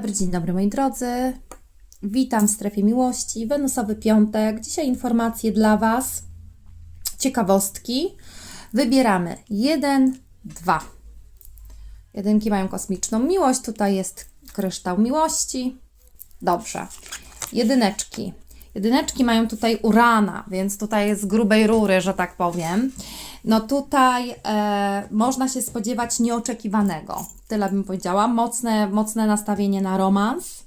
Dobry dzień dobry moi drodzy. Witam w strefie miłości. Wenusowy piątek. Dzisiaj informacje dla Was. Ciekawostki. Wybieramy 1, 2. Jedynki mają kosmiczną miłość. Tutaj jest kryształ miłości. Dobrze. Jedyneczki. Jedyneczki mają tutaj urana, więc tutaj jest z grubej rury, że tak powiem. No tutaj e, można się spodziewać nieoczekiwanego. Tyle bym powiedziała. Mocne, mocne nastawienie na romans,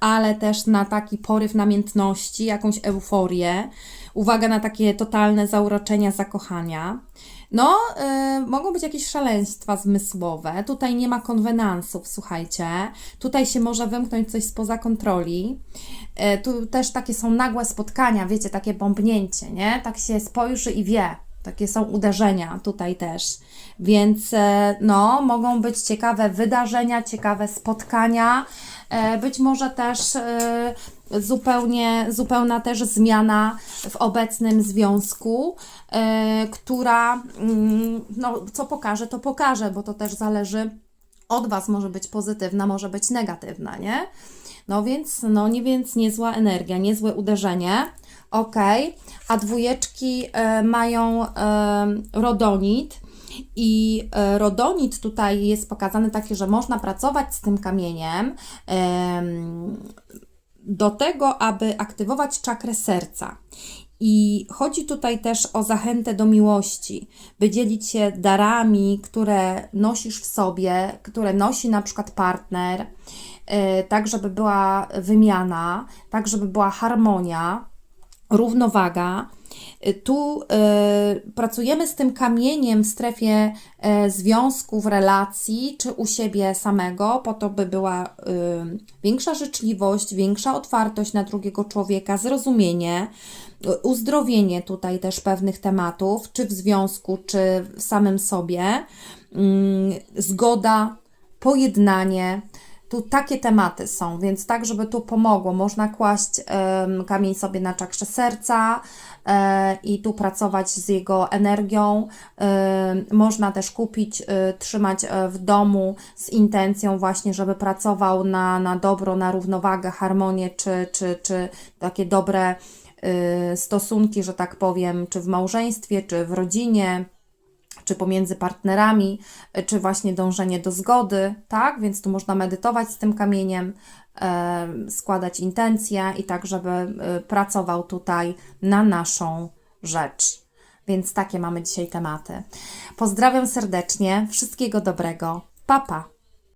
ale też na taki poryw namiętności, jakąś euforię. Uwaga na takie totalne zauroczenia, zakochania. No, y, mogą być jakieś szaleństwa zmysłowe. Tutaj nie ma konwenansów, słuchajcie. Tutaj się może wymknąć coś spoza kontroli. Y, tu też takie są nagłe spotkania, wiecie, takie bombnięcie, nie? Tak się spojrzy i wie. Takie są uderzenia tutaj też. Więc e, no, mogą być ciekawe wydarzenia, ciekawe spotkania. E, Być może też e, zupełnie, zupełna też zmiana w obecnym związku, która, mm, no, co pokaże, to pokaże, bo to też zależy od Was, może być pozytywna, może być negatywna, nie? No więc, no nie więc niezła energia, niezłe uderzenie. Ok, a dwójeczki e, mają e, rodonit. I e, rodonit tutaj jest pokazany taki, że można pracować z tym kamieniem em, do tego, aby aktywować czakrę serca. I chodzi tutaj też o zachętę do miłości, by dzielić się darami, które nosisz w sobie, które nosi na przykład partner, e, tak żeby była wymiana, tak żeby była harmonia, równowaga. Y, Tu y, pracujemy z tym kamieniem w strefie y, związków, relacji, czy u siebie samego, po to, by była y, większa życzliwość, większa otwartość na drugiego człowieka, zrozumienie, y, uzdrowienie tutaj też pewnych tematów, czy w związku, czy w samym sobie, mm, zgoda, pojednanie. Tu takie tematy są, więc tak, żeby tu pomogło, można kłaść em, kamień sobie na czakrze serca e, i tu pracować z jego energią. Można też kupić, e, trzymać e, w domu z intencją właśnie, żeby pracował na, na dobro, na równowagę, harmonię, czy, czy, czy takie dobre e, stosunki, że tak powiem, czy w małżeństwie, czy w rodzinie czy pomiędzy partnerami, y, czy właśnie dążenie do zgody, tak? Więc tu można medytować z tym kamieniem, e, składać intencje i tak, żeby y, pracował tutaj na naszą rzecz. Więc takie mamy dzisiaj tematy. Pozdrawiam serdecznie, wszystkiego dobrego. Papa. Pa.